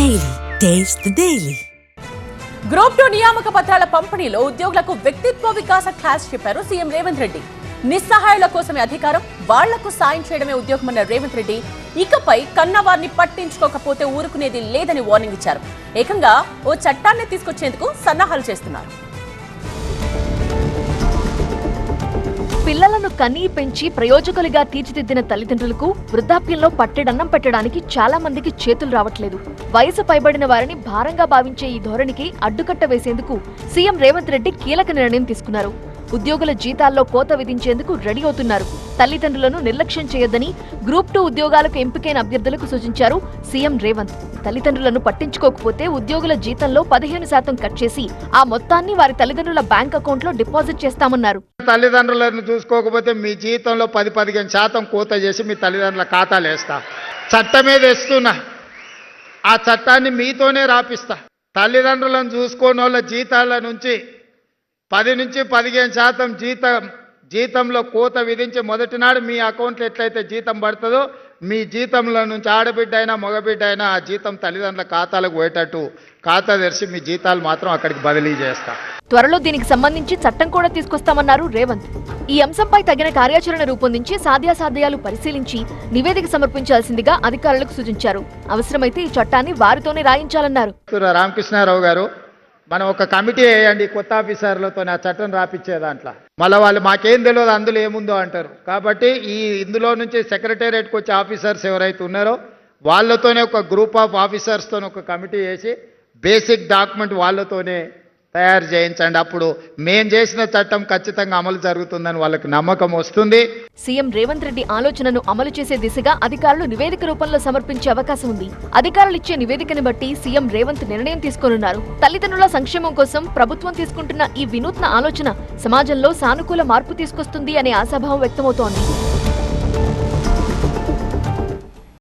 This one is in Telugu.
Daily taste daily group two నియామక పత్రాల పంపిణీలో ఉద్యోగులకు వ్యక్తిత్వ వికాస క్లాస్ చెప్పారు సీఎం రేవంత్ రెడ్డి. నిస్సహాయుల కోసమే అధికారం వాళ్ళకు సాయం చేయడమే ఉద్యోగమన్న రేవంత్ రెడ్డి ఇకపై కన్నవారిని పట్టించుకోకపోతే ఊరుకునేది లేదని వార్నింగ్ ఇచ్చారు. ఏకంగా ఓ చట్టాన్ని తీసుకొచ్చేందుకు సన్నాహాలు చేస్తున్నారు. పిల్లలను కనీ పెంచి ప్రయోజకులుగా తీర్చిదిద్దిన తల్లిదండ్రులకు వృద్ధాప్యంలో పట్టెడన్నం పెట్టడానికి చాలా మందికి చేతులు రావట్లేదు. వయసు పైబడిన వారిని భారంగా భావించే ఈ ధోరణికి అడ్డుకట్ట వేసేందుకు సీఎం రేవంత్ రెడ్డి కీలక నిర్ణయం తీసుకున్నారు. ఉద్యోగుల జీతాల్లో కోత విధించేందుకు రెడీ అవుతున్నారు. తల్లిదండ్రులను నిర్లక్ష్యం చేయొద్దని గ్రూప్ టూ ఉద్యోగాలకు ఎంపికైన అభ్యర్థులకు సూచించారు సీఎం రేవంత్. తల్లిదండ్రులను పట్టించుకోకపోతే ఉద్యోగుల జీతంలో పదిహేను శాతం కట్ చేసి ఆ మొత్తాన్ని వారి తల్లిదండ్రుల బ్యాంక్ అకౌంట్లో డిపాజిట్ చేస్తామన్నారు. తల్లిదండ్రులను చూసుకోకపోతే మీ జీతంలో పది పదిహేను శాతం కోత చేసి మీ తల్లిదండ్రుల ఖాతాలు వేస్తా. చట్టమే తెస్తున్నా ఆ చట్టాన్ని మీతోనే రాపిస్తా. తల్లిదండ్రులను చూసుకోని వాళ్ళ జీతాల నుంచి పది నుంచి పదిహేను శాతం జీతం జీతంలో కోత విధించి మొదటి నాడు మీ అకౌంట్లో ఎట్లయితే జీతం పడుతుందో మీ జీతంలో నుంచి ఆడబిడ్డ అయినా మగబిడ్డ అయినా ఆ జీతం తల్లిదండ్రుల ఖాతాలకు పోయేటట్టు ఖాతా తెరిచి మీ జీతాలు మాత్రం అక్కడికి బదిలీ చేస్తా. త్వరలో దీనికి సంబంధించి చట్టం కూడా తీసుకొస్తామన్నారు రేవంత్. ఈ అంశంపై తగిన కార్యాచరణ రూపొందించి సాధ్యాసాధ్యాలు పరిశీలించి నివేదిక సమర్పించాల్సిందిగా అధికారులకు సూచించారు. అవసరమైతే ఈ చట్టాన్ని వారితోనే రాయించాలన్నారు. రామకృష్ణారావు గారు మనం ఒక కమిటీ వేయండి కొత్త ఆఫీసర్లతో ఆ చట్టం రాపిచ్చే దాంట్లో. మళ్ళీ వాళ్ళు మాకేం తెలియదు అందులో ఏముందో అంటారు. కాబట్టి ఈ ఇందులో నుంచి సెక్రటేరియట్కి వచ్చే ఆఫీసర్స్ ఎవరైతే ఉన్నారో వాళ్ళతోనే ఒక గ్రూప్ ఆఫ్ ఆఫీసర్స్తో ఒక కమిటీ వేసి బేసిక్ డాక్యుమెంట్ వాళ్ళతోనే తయారు చేయించండి. అప్పుడు మేం చేసిన చట్టం ఖచ్చితంగా అమలు జరుగుతుందని వాళ్ళకి నమ్మకం వస్తుంది. సీఎం రేవంత్ రెడ్డి ఆలోచనను అమలు చేసే దిశగా అధికారులు నివేదిక రూపంలో సమర్పించే అవకాశం ఉంది. అధికారులు ఇచ్చే నివేదికను బట్టి సీఎం రేవంత్ నిర్ణయం తీసుకోనున్నారు. తల్లిదండ్రుల సంక్షేమం కోసం ప్రభుత్వం తీసుకుంటున్న ఈ వినూత్న ఆలోచన సమాజంలో సానుకూల మార్పు తీసుకొస్తుంది అనే ఆశాభావం వ్యక్తమవుతోంది.